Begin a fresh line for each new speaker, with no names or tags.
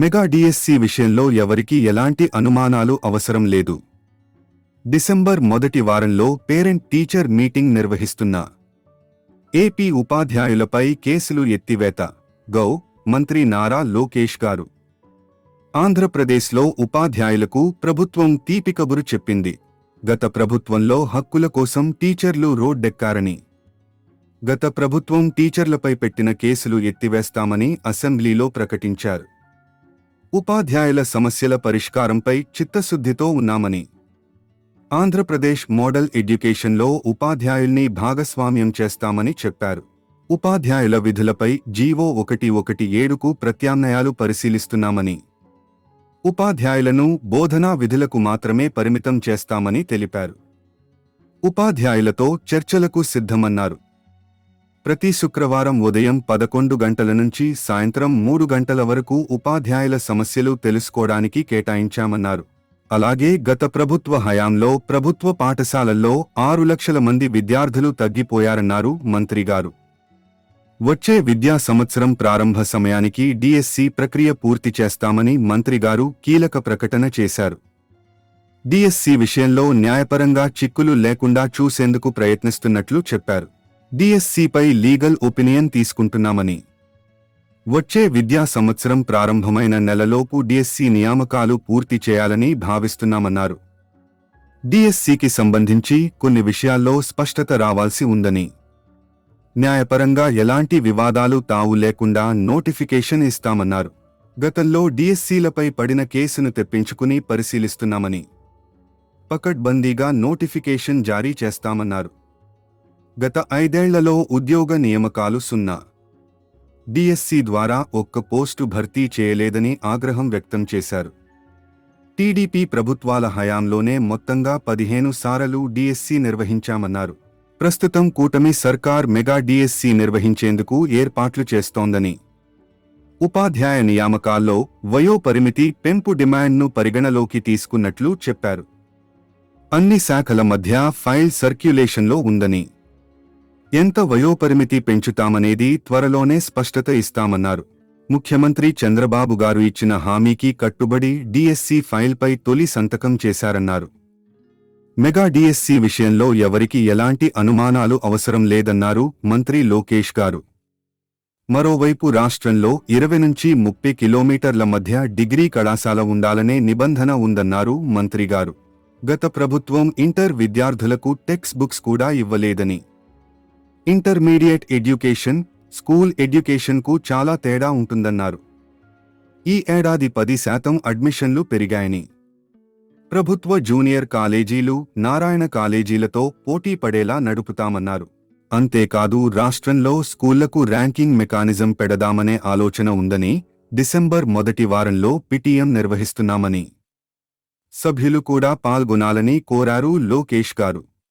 Mega DSC విషయంలో ఎవరికీ ఎలాంటి అనుమానాలు అవసరం లేదు. డిసెంబర్ మొదటి వారంలో పేరెంట్ టీచర్ మీటింగ్ నిర్వహిస్తున్న ఏపీ ఉపాధ్యాయులపై కేసులు ఎత్తివేత గౌ మంత్రి నారా లోకేష్ గారు. ఆంధ్రప్రదేశ్లో ఉపాధ్యాయులకు ప్రభుత్వం తీపి కబురు చెప్పింది. గత ప్రభుత్వంలో హక్కుల కోసం టీచర్లు రోడ్డెక్కారని. గత ప్రభుత్వం టీచర్లపై పెట్టిన కేసులు ఎత్తివేస్తామని అసెంబ్లీలో ప్రకటించారు. ఉపాధ్యాయుల సమస్యల పరిష్కారంపై చిత్తశుద్ధితో ఉన్నామని. ఆంధ్రప్రదేశ్ మోడల్ ఎడ్యుకేషన్లో ఉపాధ్యాయుల్ని భాగస్వామ్యం చేస్తామని చెప్పారు. ఉపాధ్యాయుల విధులపై జీవో ఒకటి ఒకటి ఏడుకు ప్రత్యామ్నాయాలు పరిశీలిస్తున్నామని. ఉపాధ్యాయులను బోధనా విధులకు మాత్రమే పరిమితం చేస్తామని తెలిపారు. ఉపాధ్యాయులతో చర్చలకు సిద్ధమన్నారు. ప్రతి శుక్రవారం ఉదయం పదకొండు గంటల నుంచి సాయంత్రం మూడు గంటల వరకు ఉపాధ్యాయుల సమస్యలు తెలుసుకోవడానికి కేటాయించామన్నారు. అలాగే గత ప్రభుత్వ హయాంలో ప్రభుత్వ పాఠశాలల్లో ఆరు లక్షల మంది విద్యార్థులు తగ్గిపోయారన్నారు మంత్రిగారు వచ్చే విద్యా సంవత్సరం ప్రారంభ సమయానికి డిఎస్సి ప్రక్రియ పూర్తి చేస్తామని మంత్రిగారు కీలక ప్రకటన చేశారు. డిఎస్సి విషయంలో న్యాయపరంగా చిక్కులు లేకుండా చూసేందుకు ప్రయత్నిస్తున్నట్లు చెప్పారు. డిఎస్సిపై లీగల్ ఒపీనియన్ తీసుకుంటున్నామని. వచ్చే విద్యా సంవత్సరం ప్రారంభమైన నెలలోపు డిఎస్సి నియామకాలు పూర్తి చేయాలని భావిస్తున్నామన్నారు. డిఎస్సికి సంబంధించి కొన్ని విషయాల్లో స్పష్టత రావాల్సి ఉందని. న్యాయపరంగా ఎలాంటి వివాదాలు తావు లేకుండా నోటిఫికేషన్ ఇస్తామన్నారు. గతంలో డిఎస్సీలపై పడిన కేసును తెప్పించుకుని పరిశీలిస్తున్నామని. పకడ్బందీగా నోటిఫికేషన్ జారీ చేస్తామన్నారు. గత ఐదేళ్ళలో ఉద్యోగ నియామకాలు సున్నా. డిఎస్సి ద్వారా ఒక్క పోస్టు భర్తీ చేయలేదని ఆగ్రహం వ్యక్తం చేశారు. టీడీపీ ప్రభుత్వాల హయాంలోనే మొత్తంగా పదిహేను సారలు డిఎస్సి నిర్వహించామన్నారు. ప్రస్తుతం కూటమి సర్కార్ మెగా డిఎస్సి నిర్వహించేందుకు ఏర్పాట్లు చేస్తోందని. ఉపాధ్యాయ నియామకాల్లో వయో పరిమితి పెంపు డిమాండ్ను పరిగణలోకి తీసుకున్నట్లు చెప్పారు. అన్ని శాఖల మధ్య ఫైల్ సర్క్యులేషన్లో ఉందని. ఎంత వయోపరిమితి పెంచుతామనేది త్వరలోనే స్పష్టత ఇస్తామన్నారు. ముఖ్యమంత్రి చంద్రబాబు గారు ఇచ్చిన హామీకి కట్టుబడి డిఎస్సీ ఫైల్పై తొలి సంతకం చేశారన్నారు. మెగా డిఎస్సీ విషయంలో ఎవరికి ఎలాంటి అనుమానాలు అవసరం లేదన్నారు మంత్రి లోకేష్ గారు. మరోవైపు రాష్ట్రంలో ఇరవై నుంచి ముప్పై కిలోమీటర్ల మధ్య డిగ్రీ కళాశాల ఉండాలనే నిబంధన ఉందన్నారు మంత్రిగారు గత ప్రభుత్వం ఇంటర్ విద్యార్థులకు టెక్స్ట్ బుక్స్ కూడా ఇవ్వలేదని ఇంటర్మీడియట్ ఎడ్యుకేషన్ స్కూల్ ఎడ్యుకేషన్కు చాలా తేడా ఉంటుందన్నారు. ఈ ఏడాది పది శాతం అడ్మిషన్లు పెరిగాయని. ప్రభుత్వ జూనియర్ కాలేజీలు నారాయణ కాలేజీలతో పోటీ పడేలా నడుపుతామన్నారు. అంతేకాదు రాష్ట్రంలో స్కూళ్ళకు ర్యాంకింగ్ మెకానిజం పెడదామనే ఆలోచన ఉందని డిసెంబర్ మొదటి వారంలో పిటిఎం నిర్వహిస్తున్నామని. సభ్యులు కూడా పాల్గొనాలని కోరారు లోకేష్ గారు.